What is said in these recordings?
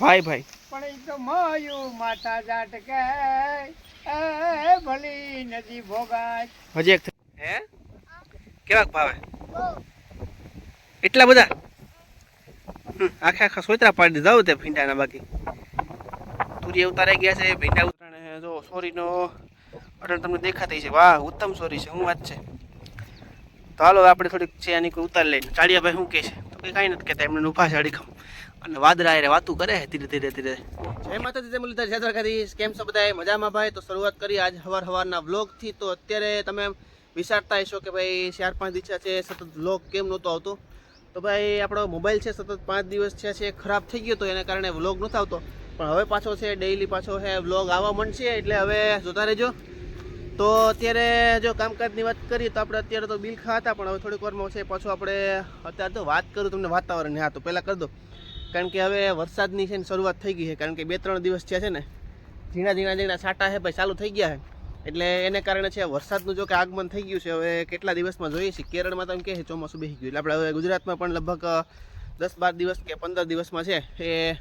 ભાઈ ભાઈ. પણ એ તો મયું માતા ઝાટકે એ ભલી નદી ભોગાય હજી એક હે? કેવાક ભાવે? એટલા બધા? આખે આખા સોતરા પાડી દીધા તે ભીંડાના બાકી. તુરી ઉતારાઈ ગયા છે, ભીંડા ઉતારે જો સોરીનો અટલ તમને દેખાતી છે. વાહ, ઉત્તમ સોરી છે. હું વાત છે. તો હાલો આપણે થોડીક છે આની કોઈ ઉતાર લઈને. ચાડિયાભાઈ શું કહે છે? તો કંઈ કાંઈ નથી કહેતા, એમને ઊભા છે અડીખમ. અને વાદરા એ વાતું કરે ધીરે ધીરે ધીરે. જય માતાજી, જય મુરલીધર, જય દ્વારકાધીશ. કેમ છો બધા મજામાં ભાઈ? તો શરૂઆત કરી આજ સવાર હવારના વ્લોગથી. તો અત્યારે તમે વિચારતા હશો કે ભાઈ ચાર પાંચ દિવસ છે, સતત વ્લોગ કેમ નહોતો આવતો? તો ભાઈ, આપણો મોબાઈલ છે, સતત પાંચ દિવસ છે છે, ખરાબ થઈ ગયો તો એના કારણે વ્લોગ નહોતો આવતો. પણ હવે પાછો છે ડેઈલી પાછો છે, વ્લોગ આવવા મળશે એટલે હવે જોતા રહેજો. તો અત્યારે જો કામકાજની વાત કરીએ તો આપણે અત્યારે તો બિલ ખાતા પણ હવે થોડીક વારમાં છે પાછું આપણે અત્યારે તો વાત કરું તમને વાતાવરણ હા, તો પહેલાં કરી દો. કારણ કે હવે વરસાદની છે ને શરૂઆત થઈ ગઈ છે, કારણ કે બે ત્રણ દિવસ થયા છે ને, ઝીણા ઝીણા ઝીણા છાંટા છે, ભાઈ, ચાલુ થઈ ગયા છે. એટલે એને કારણે છે વરસાદનું જો કે આગમન થઈ ગયું છે, હવે કેટલા દિવસમાં જોઈએ છીએ? કેરળમાં તો એમ કહે છે ચોમાસું બેસી ગયું એટલે આપણે હવે ગુજરાતમાં પણ લગભગ દસ બાર દિવસ કે પંદર દિવસમાં છે એ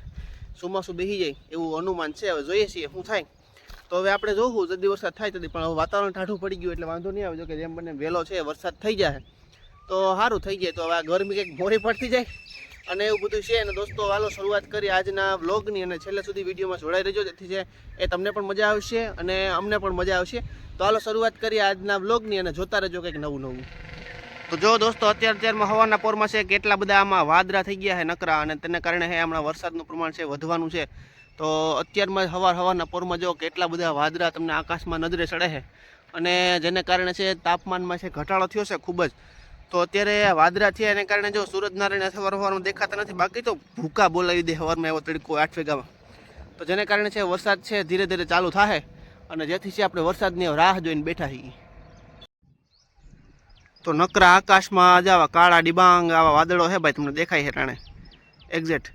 ચોમાસું બેસી જાય એવું અનુમાન છે. હવે જોઈએ છીએ શું થાય. તો હવે આપણે જોવું જલ્દી વરસાદ થાય તદી પણ હવે વાતાવરણ ઠાઠું પડી ગયું એટલે વાંધો નહીં આવે જો કે જેમ બને વહેલો છે, વરસાદ થઈ જાય. તો સારું થઈ જાય, તો હવે આ ગરમી કંઈક મોરી પડતી જાય. અને એવું બધું છે, અને દોસ્તો, હાલો શરૂઆત કરી આજના વ્લોગની, અને છેલ્લે સુધી વિડીયોમાં જોડાઈ રહેજો, જેથી છે, એ તમને પણ મજા આવશે, અને અમને પણ મજા આવશે. તો હાલો શરૂઆત કરીએ આજના વ્લોગની, અને જોતા રહેજો કંઈક નવું નવું. તો જો દોસ્તો, અત્યારે અત્યારમાં હવાના પોરમાં છે, કેટલા બધા આમાં વાદરા થઈ ગયા છે નકરા, અને તેને કારણે હે હમણાં વરસાદનું પ્રમાણ છે, વધવાનું છે. તો અત્યારમાં હવાર હવારના પોરમાં જો કેટલા બધા વાદળા તમને આકાશમાં નજરે ચડે છે અને જેને કારણે છે તાપમાનમાં છે ઘટાડો થયો છે ખૂબ જ. તો અત્યારે વાદળા થયા એને કારણે જો સૂરજનારાયણ સવાર સવારમાં દેખાતા નથી, બાકી તો ભૂકા બોલાવી દે સવારમાં એવો તડકો આઠ વેગામાં. તો જેને કારણે છે વરસાદ છે ધીરે ધીરે ચાલુ થાય અને જેથી છે આપણે વરસાદની રાહ જોઈને બેઠા છીએ. તો નકરા આકાશમાં આજે આવા કાળા ડિબાંગ, આવા વાદળો છે ભાઈ, તમને દેખાય છે રાણે. એક્ઝેક્ટ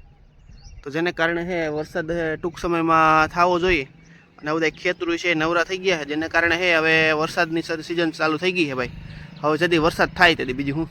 તો જેને કારણે છે વરસાદ ટૂંક સમયમાં થવો જોઈએ. અને બધા ખેતરું છે, નવરા થઈ ગયા છે, જેને કારણે છે હવે વરસાદની સિઝન ચાલુ થઈ ગઈ છે ભાઈ. હવે જદી વરસાદ થાય, તેથી બીજું હું?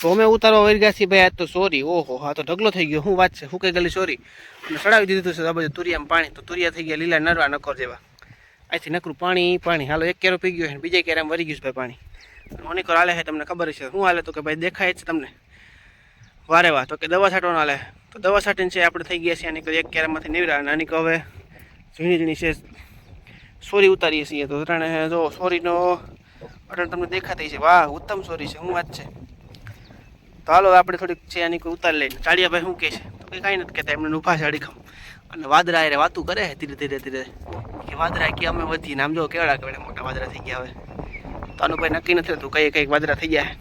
તો અમે ઉતારવા વળી ગયા છીએ ભાઈ આજ તો સોરી ઓહો હા તો ઢગલો થઈ ગયો, હું વાત છે કઈ ગયેલી સોરી અને સડાવી દીધું છે આ બધું તુરિયામાં પાણી, તો તુરિયા થઈ ગયા, લીલા નરવા નકર જેવા. અહીંથી નકરું પાણી પાણી, હાલો, એક કેરો પી ગયો છે બીજા કેરામાં વરી ગયું છે ભાઈ પાણી. ઓનિકર હાલે છે, તમને ખબર છે. શું હાલે તો કે ભાઈ દેખાય છે તમને. વારે વાહ, તો કે દવા છાંટવાનો હાલે. તો દવા છાંટીને છે, આપણે થઈ ગયા છીએ અને એક કેરામાંથી નીવડા અને આની હવે ઝીણી ઝીણી છે. સોરી ઉતારીએ છીએ તો, ત્રણે, જો સોરીનો અટાણે તમને દેખાતી છે વાહ, ઉત્તમ સોરી છે શું વાત છે. તો હાલો આપણે થોડીક છે આની કોઈ ઉતાર લઈને. ચાડિયાભાઈ શું કહે છે? તો કંઈ કાંઈ નથી કહેતા એમને ઊભા છે અડીખમ. અને વાદળા એ વાતું કરે ધીરે ધીરે ધીરે. કે વાદરા કે અમે વધી નામ જો કેવડા કેવડા મોટા વાદળા થઈ ગયા હવે. તો આનું ભાઈ નક્કી નથી થતું, કઈ કંઈક વાદરા થઈ જાય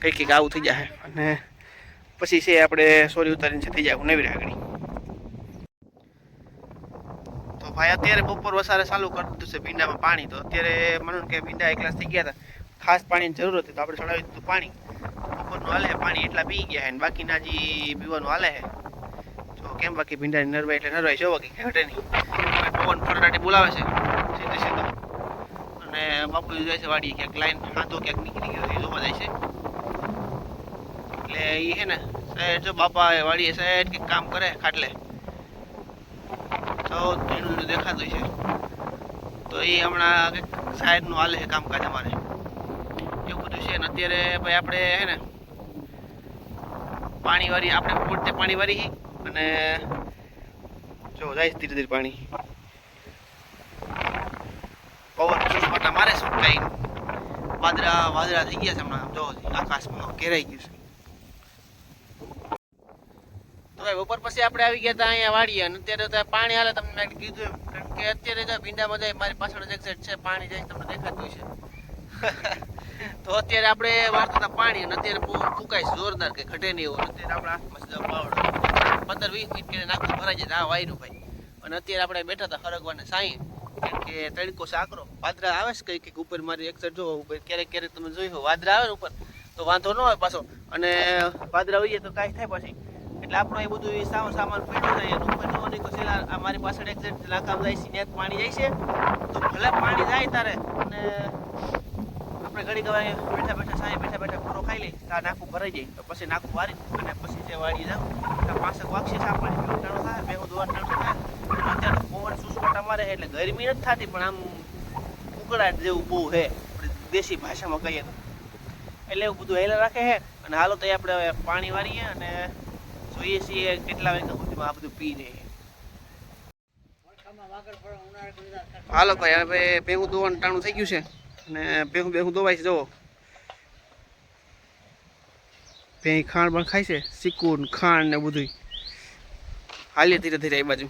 કંઈક કંઈક આવું થઈ જાય અને પછી છે આપણે સોરી ઉતારીને થઈ જાય નવી આગળ તો ભાઈ અત્યારે બપોર વસારે ચાલુ કરી દીધું છે ભીંડામાં પાણી. તો અત્યારે મને કે ભીંડા એક ગ્લાસ થઈ ગયા હતા. ખાસ પાણીની જરૂર હતી તો આપણે ચડાવી દીધું પાણી. બપોરનું હાલે, પાણી એટલા પી ગયા હે બાકીના જે પીવાનું હાલે હે. તો કેમ બાકી ભીંડાની નરવાય એટલે નરવાય છે બાકી ઘટે નહીં. પવન ફરટાટે બોલાવે છે. સીધે સીધો. અને બાપુ જાય છે વાડીએ ક્યાંક લાઈન હાથો ક્યાંક નીકળી ગયો એ જોવા જાય છે. એટલે એ છે ને, સાહેબ જો બાપા વાડીએ સાહેબ કંઈક કામ કરે ખાટલે. તો તેનું દેખાતું છે. તો એ હમણાં કંઈક સાહેબનું હાલે છે કામકાજ અમારે. એવું બધું છે. ને અત્યારે ભાઈ આપણે હે ને, પાણી વાળી આપણે પૂરતે પાણી વાળી અને જો જાય ધીરે ધીરે પાણી. પવન ચૂસવાટા મારે શું કઈ વાદરા વાદરા થઈ ગયા છે હમણાં. જો, આકાશમાં ઘેરાઈ ગયું છે. ભાઈ બપોર પછી આપણે આવી ગયા હતા અહીંયા વાડીએ. અને અત્યારે તો પાણી હાલે તમને મેં કીધું કારણ કે અત્યારે જો ભીંડામાં જાય, મારી પાછળ જ એક્ઝેક્ટ છે. પાણી જાય તમને દેખાતું છે તો અત્યારે આપણે હતા પાણી અને અત્યારે બહુ ફૂંકાય જોરદાર કે ઘટે નહીં એવું. અત્યારે આપણે હાથમાં સીધા પાવડો પંદર વીસ મિનિટ કરીને નાખતું ભરાઈ જાય આ વાયરું ભાઈ. અને અત્યારે આપણે બેઠા હતા હરગવાને સાંઈ. કે તડકો સાકરો વાદરા આવે છે કઈ કંઈક ઉપર મારી એક સાઈડ જોવો, ઉપર ક્યારેક ક્યારેક તમે જોઈ હોય વાદરા આવે ઉપર. તો વાંધો ન હોય પાછો. અને વાદરા હોઈએ તો કાંઈ થાય પછી. એટલે આપણો એ બધું સામાન સામાન પડ્યો જાય એનું ઉપર નવો કસેલા આ મારી પાછળ એક્ઝેક્ટ લાકામ જાય છે, ત્યાં પાણી જાય છે. તો ભલે પાણી જાય તારે, અને આપણે ઘડી ગવાય બેઠા બેઠા સાંય બેઠા બેઠા પૂરો ખાઈ લઈ તો આ નાખું ભરાઈ જાય. તો પછી નાખું વારી અને પછી જે વાળી જાઉં તો પાછળ વાગશે સા ટાણો થાય બેહું દોવા ટાણો થાય. અત્યારે પવન સુસવાટા મારે એટલે ગરમી નથી થતી પણ આમ ઉકળાટ જેવું બહુ છે દેશી ભાષામાં કહીએ તો. એટલે એવું બધું હેલા રાખે છે. અને હાલો તો આપણે પાણી વારીએ અને જોઈએ છીએ કેટલા વાગ્યા સુધીમાં આ બધું પી લઈએ હાલો ભાઈ હવે ભેગું દોવાનું ટાણું થઈ ગયું છે. અને ભેગું ભેગું દોવાય છે જુઓ. ભેં ખાંડ પણ ખાય છે સિક્કું ને ખાંડ ને બધું હાલીએ ધીરે ધીરે એ બાજુ.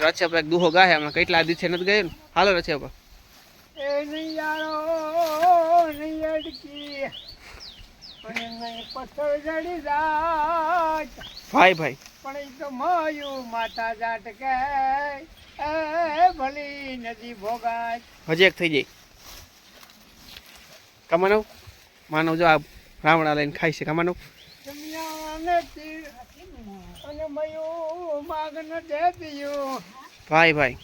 રચ્યા એક દુહો ગાય હમણાં કેટલા દિવસે નથી ગયો ને? હાલો જડી જાત ભાઈ ભાઈ. પણ એ તો માયું માતા જાટ કે ભલી નદી ભોગાય. હજી એક થઈ જાય કમાનવ? માનવ જો આ રાવણા લઈને ખાય છે કમાનવ? ભાઈ ભાઈ.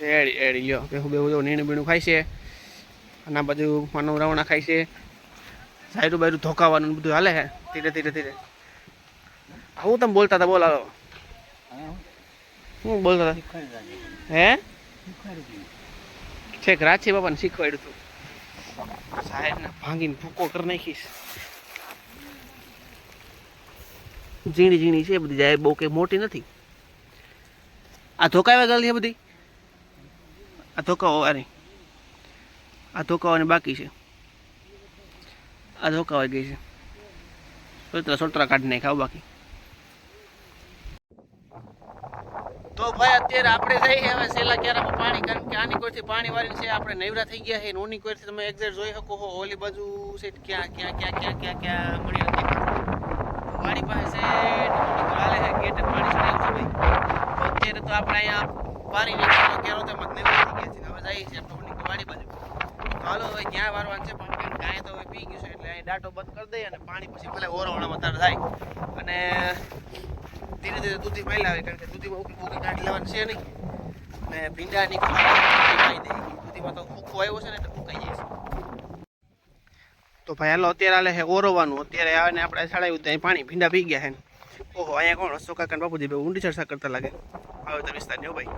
એડી એડી લ્યો. બેહુ બેહુ જો નીણું બીણું ખાય છે. અને આ બધું માનવ રાવણા ખાય છે. સાયરું બાયરું ધોકાવાનું બધું હાલે હે ધીરે ધીરે ધીરે. આવું તમે બોલતા હતા બોલાવો હું બોલતા હતા હે છેક રાચી બાપાને શીખવાડ્યું હતું સાહેબને ભાંગીને ભૂકો કરી નાખીશ ઝીણી ઝીણી છે બધી જાય બહુ કંઈ મોટી નથી આ ધોકાવા ગયેલી છે બધી આ ધોકાઓ અરે આ ધોકાવાની બાકી છે આ ધોકાવાઈ ગઈ છે સોતરા સોતરા કાઢી નાખ્યા બાકી તો ભાઈ અત્યારે આપણે જઈએ હવે સેલા ક્યારામાં પાણી, કારણ કે આની કોઈથી પાણી વાળી છે, આપણે નવરા થઈ ગયા છે નોની કોઈથી તમે એક્ઝેક્ટ જોઈ શકો હો ઓલી બાજુ છે, ક્યાં ક્યાં ક્યાં ક્યાં ક્યાં ક્યાં મળી નથી વાડી પાસે છે હાલે છે, ગેટ પાણી ચડાવ્યું છે ભાઈ. અત્યારે તો આપણે અહીંયા પાણી નીકળ્યો ક્યારો તો જ નવરા થઈ ગયા છે હવે જઈએ છીએ આપણે વાડી બાજુ. હાલો, હવે ક્યાં વારવાનું છે, પણ કાંઈ તો હવે પી ગયું છે, એટલે અહીં ડાટો બંધ કરી દઈએ અને પાણી પછી ભલે ઓરવણામાં તાર થાય. અને ધીરે ધીરે દૂધી પહેલા આવે, કારણ કે દૂધીમાં ઉકી ઉકી ગાંઠ લેવાની છે નહીં. અને ભીંડા નીકળી દે. દૂધીમાં તો ફૂકો આવ્યો છે ને એટલે ઉકાઈ જાય તો ભાઈ, હાલો, અત્યારે હાલે છે ઓરવાનું. અત્યારે આવે ને આપણે ચડાવ્યું ત્યાં પાણી. ભીંડા પી ગયા ને. ઓહો, અહીંયા કોણ? અશોક કાકા ને બાપુજી ભાઈ ઊંડી ચર્ચા કરતા લાગે. વાવેતર વિસ્તારની હો ભાઈ.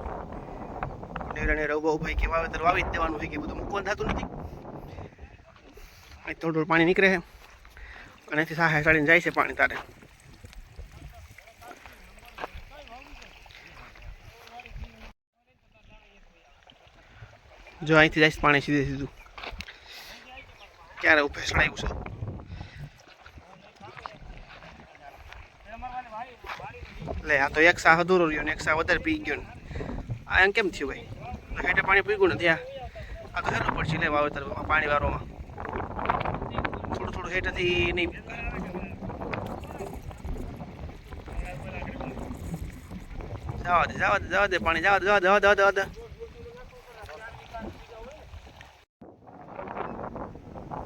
નેરણે રવ ભાઈ કે વાવેતર વાવી જ દેવાનું છે કે બધું મૂકવાનું થતું નથી. અહીં થોડું પાણી નીકળે છે અને અહીંથી સાહે સાડીને જાય છે પાણી તારે. જો અહીંથી જાય પાણી સીધે સીધું. ક્યારે ઉભે ચડાવ્યું છે. લે આ તો એક સા અધૂરો રહ્યો ને એક સા વધારે પી ગયો ને. આ એમ કેમ થયું ભાઈ? હેઠે પાણી પી ગયું નથી આ આ તો હેરું પડશે લે વાવેતર પાણી વારોમાં થોડું થોડું હેઠેથી નહીં જવા દે જવા દે જવા દે પાણી જવા દે જવા દે જવા દે જવા દે, જવા દે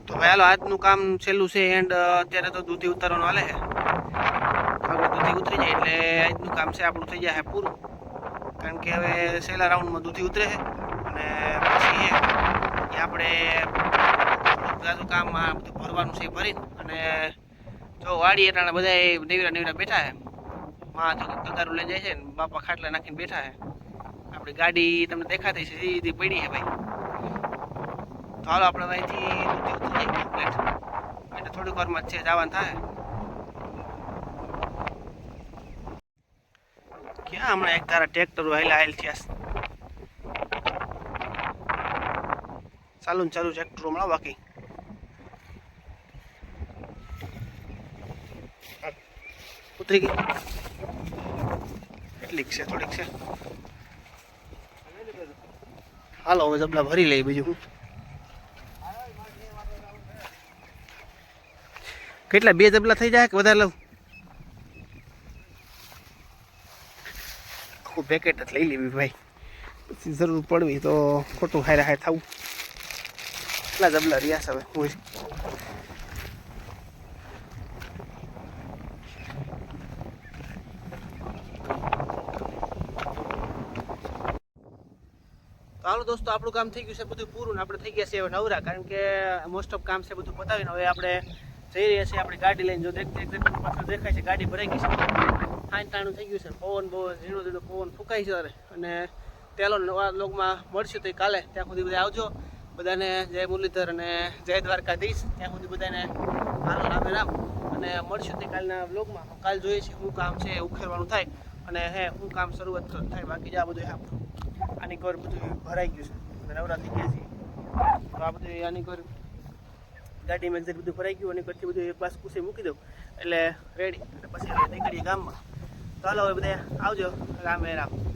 તો ભાઈ હાલો, આજનું કામ છેલ્લું છે એન્ડ અત્યારે તો દૂધી ઉતારવાનું હાલે છે. હવે દૂધી ઉતરી જાય એટલે આજનું કામ છે આપણું થઈ જાય પૂરું. કારણ કે હવે છેલ્લા રાઉન્ડમાં દૂધી ઉતરે છે અને પછી એ આપણે જાજુ કામ આ બધું ભરવાનું છે ભરીને અને જો વાડી એટલા બધા નેવરા નેવરા બેઠા છે. માં તો કગારું લઈ જાય છે ને બાપા ખાટલા નાખીને બેઠા છે. આપણી ગાડી તમને દેખાતી છે સીધી પડી છે ભાઈ. હાલ, આપણે અહીંથી દૂધી ઉતરી જાય કમ્પ્લેટ એટલે થોડીક વારમાં છે, જવાનું થાય. ક્યાં હમણાં એક તારા ટ્રેક્ટર વહેલા આવેલ છે? ચાલુ ને ચાલુ ટ્રેક્ટર હમણાં બાકી. ઉતરી ગઈ. કેટલીક છે, થોડીક છે. હાલો, હવે જબલા ભરી લઈ બીજું. હું કેટલા, બે જબલા થઈ જાય કે વધારે લઉં? આખું પેકેટ જ લઈ લેવી ભાઈ. પછી જરૂર પડવી તો ખોટું હારે હારે થવું. કેટલા જબલા રહ્યા છે હવે? હું હાલો દોસ્તો, આપણું કામ થઈ ગયું છે, બધું પૂરું ને આપણે થઈ ગયા છે હવે નવરા, કારણ કે મોસ્ટ ઓફ કામ છે બધું પતાવીને હવે આપણે જઈ રહ્યા છીએ, આપણી ગાડી લઈને. જો દેખતે પાછળ દેખાય છે, ગાડી ભરાઈ ગઈ છે. હાઈ તાણું થઈ ગયું છે. પવન બહુ ઝીણો ઝીણો પવન ફૂંકાય છે અરે અને તેલો નવા લોકમાં મળશું તો કાલે. ત્યાં સુધી બધા આવજો. બધાને જય મુરલીધર અને જય દ્વારકાધીશ. ત્યાં સુધી બધાને હાલો રામે રામ અને મળશું તે કાલના બ્લોગમાં કાલ જોઈએ છીએ શું કામ છે ઉખેરવાનું થાય. અને હે, શું કામ શરૂઆત થાય. બાકી આ બધું આપણું. આની ઘર બધું ભરાઈ ગયું છે. નવરાત્રી ગયા છીએ. તો આ બધું આની ઘર ગાડીમાં એક્ઝેક્ટ બધું ભરાઈ ગયું અને કચ્છી બધું એક પાસ કુસે મૂકી દઉં. એટલે રેડી અને પછી નીકળીએ ગામમાં. ચાલો હવે બધા આવજો. રામે રામ.